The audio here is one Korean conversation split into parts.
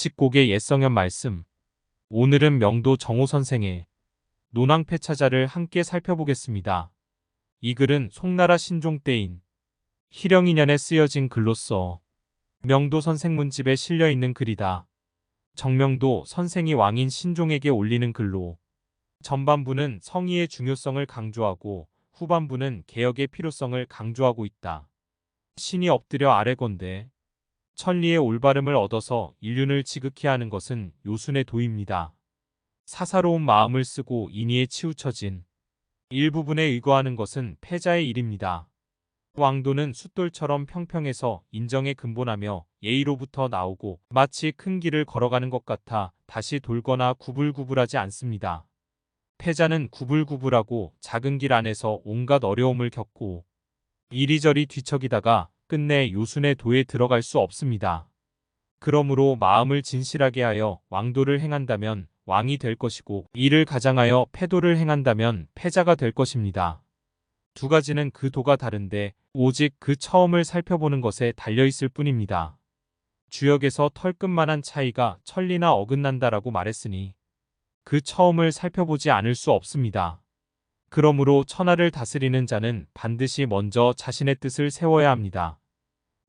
집곡의 옛성현 말씀. 오늘은 명도 정호 선생의 논왕패 차자를 함께 살펴보겠습니다. 이 글은 송나라 신종 때인 희령인년에 쓰여진 글로서 명도 선생 문집에 실려 있는 글이다. 정명도 선생이 왕인 신종에게 올리는 글로 전반부는 성의의 중요성을 강조하고 후반부는 개혁의 필요성을 강조하고 있다. 신이 엎드려 아래건대 천리의 올바름을 얻어서 인륜을 지극히 하는 것은 요순의 도입니다. 사사로운 마음을 쓰고 인의에 치우쳐진 일부분에 의거하는 것은 패자의 일입니다. 왕도는 숫돌처럼 평평해서 인정에 근본하며 예의로부터 나오고 마치 큰 길을 걸어가는 것 같아 다시 돌거나 구불구불하지 않습니다. 패자는 구불구불하고 작은 길 안에서 온갖 어려움을 겪고 이리저리 뒤척이다가 끝내 요순의 도에 들어갈 수 없습니다. 그러므로 마음을 진실하게 하여 왕도를 행한다면 왕이 될 것이고 이를 가장하여 패도를 행한다면 패자가 될 것입니다. 두 가지는 그 도가 다른데 오직 그 처음을 살펴보는 것에 달려 있을 뿐입니다. 주역에서 털끝만한 차이가 천리나 어긋난다라고 말했으니 그 처음을 살펴보지 않을 수 없습니다. 그러므로 천하를 다스리는 자는 반드시 먼저 자신의 뜻을 세워야 합니다.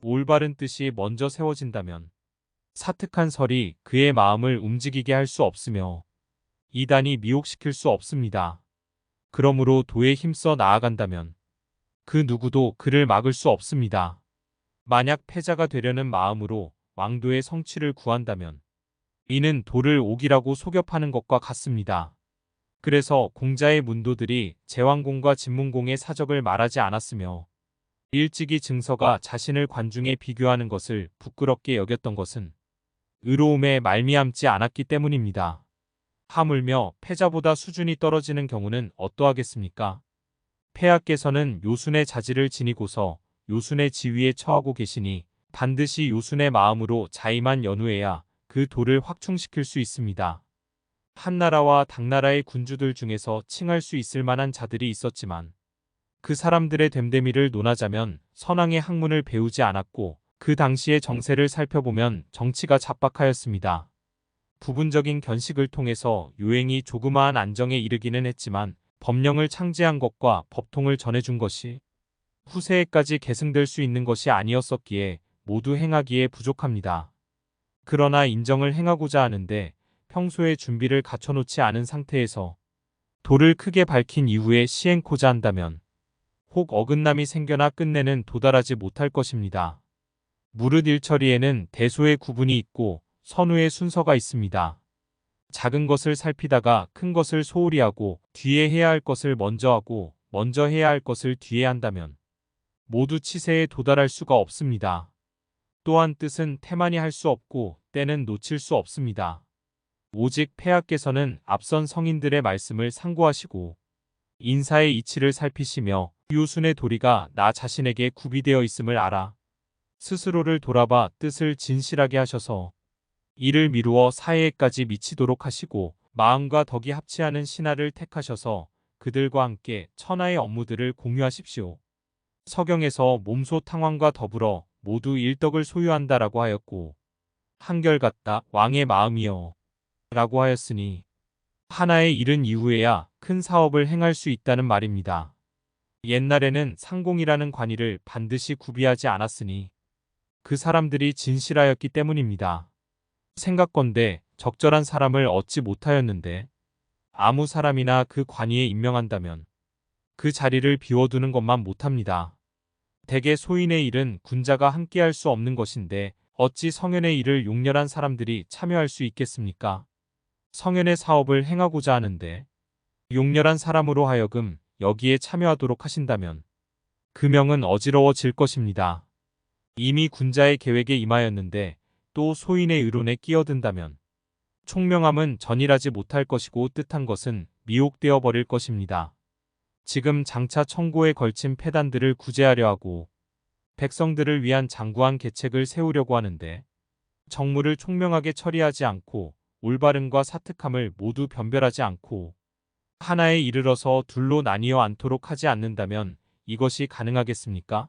올바른 뜻이 먼저 세워진다면 사특한 설이 그의 마음을 움직이게 할 수 없으며 이단이 미혹시킬 수 없습니다. 그러므로 도에 힘써 나아간다면 그 누구도 그를 막을 수 없습니다. 만약 패자가 되려는 마음으로 왕도의 성취를 구한다면 이는 도를 옥이라고 소겹하는 것과 같습니다. 그래서 공자의 문도들이 제왕공과 진문공의 사적을 말하지 않았으며 일찍이 증서가 자신을 관중에 비교하는 것을 부끄럽게 여겼던 것은 의로움에 말미암지 않았기 때문입니다. 하물며 패자보다 수준이 떨어지는 경우는 어떠하겠습니까? 폐하께서는 요순의 자질을 지니고서 요순의 지위에 처하고 계시니 반드시 요순의 마음으로 자임한 연후에야 그 도를 확충시킬 수 있습니다. 한나라와 당나라의 군주들 중에서 칭할 수 있을 만한 자들이 있었지만 그 사람들의 됨됨이를 논하자면 선왕의 학문을 배우지 않았고 그 당시의 정세를 살펴보면 정치가 잡박하였습니다. 부분적인 견식을 통해서 요행이 조그마한 안정에 이르기는 했지만 법령을 창제한 것과 법통을 전해준 것이 후세에까지 계승될 수 있는 것이 아니었었기에 모두 행하기에 부족합니다. 그러나 인정을 행하고자 하는데 평소에 준비를 갖춰놓지 않은 상태에서 도를 크게 밝힌 이후에 시행코자 한다면 혹 어긋남이 생겨나 끝내는 도달하지 못할 것입니다. 무릇 일처리에는 대소의 구분이 있고 선우의 순서가 있습니다. 작은 것을 살피다가 큰 것을 소홀히 하고 뒤에 해야 할 것을 먼저 하고 먼저 해야 할 것을 뒤에 한다면 모두 치세에 도달할 수가 없습니다. 또한 뜻은 태만히 할 수 없고 때는 놓칠 수 없습니다. 오직 폐하께서는 앞선 성인들의 말씀을 상고하시고 인사의 이치를 살피시며 유순의 도리가 나 자신에게 구비되어 있음을 알아 스스로를 돌아봐 뜻을 진실하게 하셔서 이를 미루어 사회에까지 미치도록 하시고 마음과 덕이 합치하는 신하를 택하셔서 그들과 함께 천하의 업무들을 공유하십시오. 서경에서 몸소 탕왕과 더불어 모두 일덕을 소유한다라고 하였고 한결같다 왕의 마음이여 라고 하였으니 하나의 일은 이후에야 큰 사업을 행할 수 있다는 말입니다. 옛날에는 상공이라는 관위를 반드시 구비하지 않았으니 그 사람들이 진실하였기 때문입니다. 생각건대 적절한 사람을 얻지 못하였는데 아무 사람이나 그 관위에 임명한다면 그 자리를 비워두는 것만 못합니다. 대개 소인의 일은 군자가 함께할 수 없는 것인데 어찌 성현의 일을 용렬한 사람들이 참여할 수 있겠습니까? 성현의 사업을 행하고자 하는데 용렬한 사람으로 하여금 여기에 참여하도록 하신다면 그 명은 어지러워질 것입니다. 이미 군자의 계획에 임하였는데 또 소인의 의론에 끼어든다면 총명함은 전일하지 못할 것이고 뜻한 것은 미혹되어 버릴 것입니다. 지금 장차 청고에 걸친 패단들을 구제하려 하고 백성들을 위한 장구한 계책을 세우려고 하는데 정무를 총명하게 처리하지 않고 올바름과 사특함을 모두 변별하지 않고 하나에 이르러서 둘로 나뉘어 않도록 하지 않는다면 이것이 가능하겠습니까?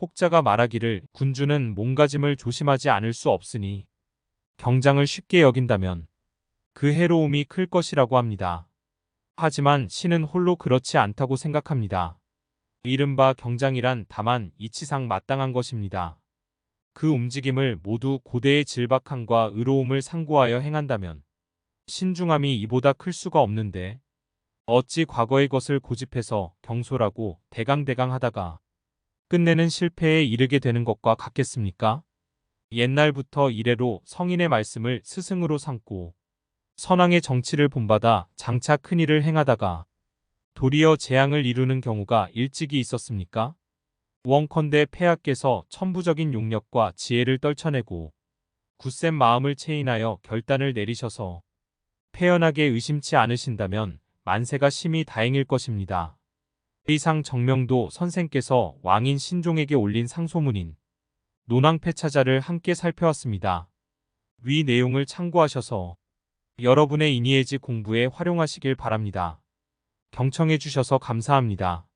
혹자가 말하기를 군주는 몸가짐을 조심하지 않을 수 없으니 경장을 쉽게 여긴다면 그 해로움이 클 것이라고 합니다. 하지만 신은 홀로 그렇지 않다고 생각합니다. 이른바 경장이란 다만 이치상 마땅한 것입니다. 그 움직임을 모두 고대의 질박함과 의로움을 상고하여 행한다면 신중함이 이보다 클 수가 없는데 어찌 과거의 것을 고집해서 경솔하고 대강대강 하다가 끝내는 실패에 이르게 되는 것과 같겠습니까? 옛날부터 이래로 성인의 말씀을 스승으로 삼고 선왕의 정치를 본받아 장차 큰일을 행하다가 도리어 재앙을 이루는 경우가 일찍이 있었습니까? 원컨대 폐하께서 천부적인 용력과 지혜를 떨쳐내고 굳센 마음을 체인하여 결단을 내리셔서 폐연하게 의심치 않으신다면 만세가 심히 다행일 것입니다. 이상 정명도 선생께서 왕인 신종에게 올린 상소문인 논왕패차자를 함께 살펴왔습니다. 위 내용을 참고하셔서 여러분의 이니에지 공부에 활용하시길 바랍니다. 경청해 주셔서 감사합니다.